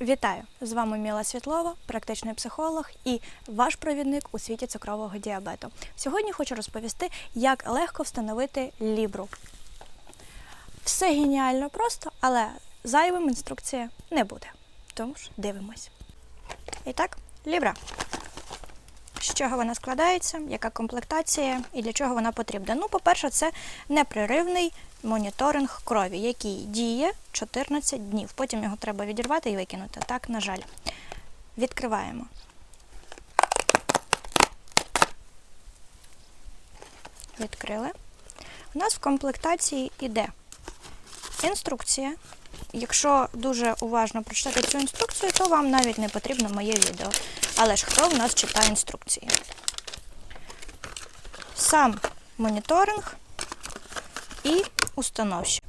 Вітаю! З вами Міла Світлова, практичний психолог і ваш провідник у світі цукрового діабету. Сьогодні хочу розповісти, як легко встановити лібру. Все геніально просто, але зайвим інструкція не буде. Тому ж дивимось. І так, лібра. Чого вона складається, яка комплектація і для чого вона потрібна? Ну, по-перше, це непреривний моніторинг крові, який діє 14 днів. Потім його треба відірвати і викинути. Так, на жаль. Відкриваємо. Відкрили. У нас в комплектації іде інструкція. Якщо дуже уважно прочитати цю інструкцію, то вам навіть не потрібно моє відео. Але ж хто в нас читає інструкції? Сам моніторинг і установщик.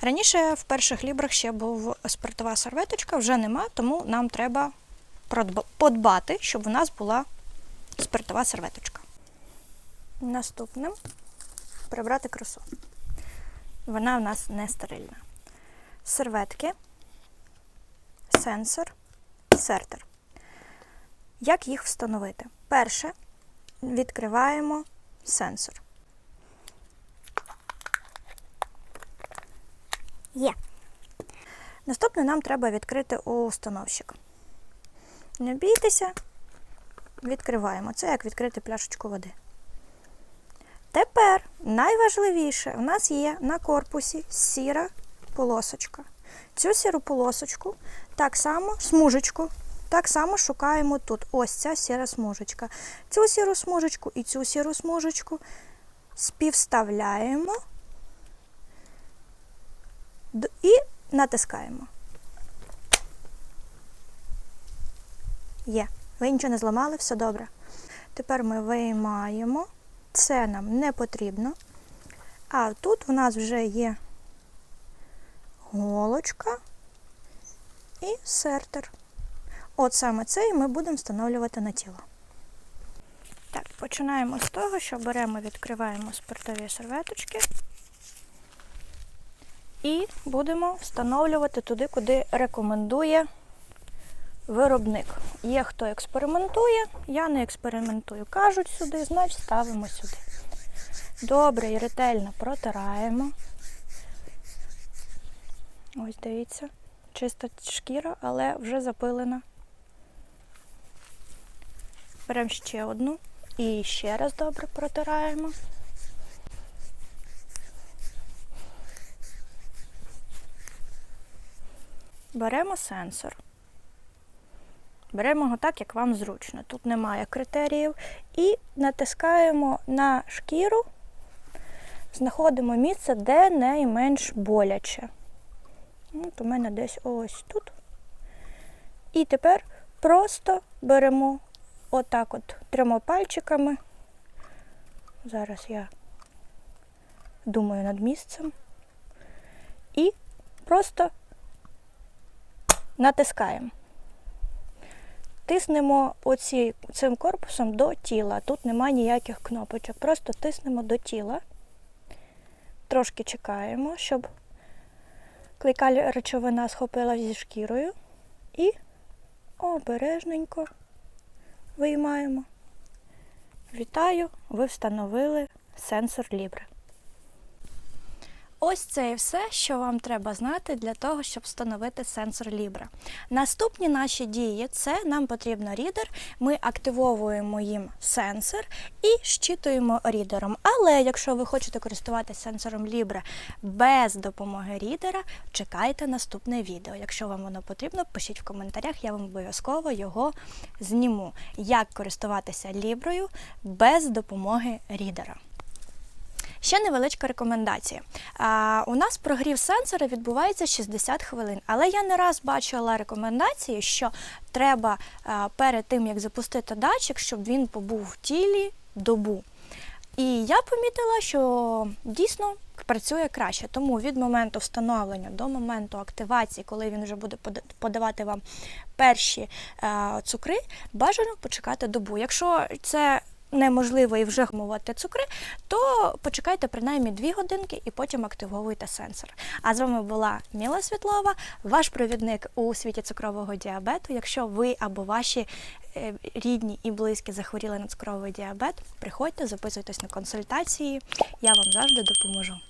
Раніше в перших лібрах ще був спиртова серветочка, вже нема, тому нам треба подбати, щоб у нас була спиртова серветочка. Наступним прибрати красу. Вона в нас не стерильна. Серветки, сенсор, сертер. Як їх встановити? Перше, відкриваємо сенсор. Є. Наступне нам треба відкрити установщик. Не бійтеся, відкриваємо. Це як відкрити пляшечку води. Тепер найважливіше, у нас є на корпусі сіра полосочка. Цю сіру полосочку, так само смужечку, так само шукаємо тут. Ось ця сіра смужечка. Цю сіру смужечку і цю сіру смужечку співставляємо і натискаємо. Є. Ви нічого не зламали, все добре. Тепер ми виймаємо. Це нам не потрібно. А тут в нас вже є голочка і сертер. От саме цей ми будемо встановлювати на тіло. Так, починаємо з того, що беремо, відкриваємо спиртові серветочки і будемо встановлювати туди, куди рекомендує виробник. Є хто експериментує, я не експериментую. Кажуть сюди, значить ставимо сюди. Добре і ретельно протираємо. Ось дивіться, чиста шкіра, але вже запилена. Беремо ще одну і ще раз добре протираємо. Беремо сенсор. Беремо його так, як вам зручно. Тут немає критеріїв. І натискаємо на шкіру, знаходимо місце, де найменш боляче. От у мене десь ось тут. І тепер просто беремо отак от трьома пальчиками. Зараз я думаю над місцем. І просто натискаємо. Тиснемо оці, цим корпусом до тіла. Тут немає ніяких кнопочок. Просто тиснемо до тіла. Трошки чекаємо, щоб клейка речовина схопила зі шкірою. І обережненько виймаємо. Вітаю! Ви встановили сенсор Libre. Ось це і все, що вам треба знати для того, щоб встановити сенсор Libre. Наступні наші дії це нам потрібно рідер. Ми активовуємо їм сенсор і щитуємо рідером. Але якщо ви хочете користуватися сенсором Libre без допомоги рідера, чекайте наступне відео. Якщо вам воно потрібно, пишіть в коментарях, я вам обов'язково його зніму. Як користуватися ліброю без допомоги рідера. Ще невеличка рекомендація. У нас прогрів сенсора відбувається 60 хвилин, але я не раз бачила рекомендації, що треба перед тим, як запустити датчик, щоб він побув в тілі добу. І я помітила, що дійсно працює краще. Тому від моменту встановлення до моменту активації, коли він вже буде подавати вам перші цукри, бажано почекати добу. Якщо це неможливо і вже гумувати цукри, то почекайте принаймні 2 годинки і потім активовуйте сенсор. А з вами була Міла Світлова, ваш провідник у світі цукрового діабету. Якщо ви або ваші е, рідні і близькі захворіли на цукровий діабет, приходьте, записуйтесь на консультації. Я вам завжди допоможу.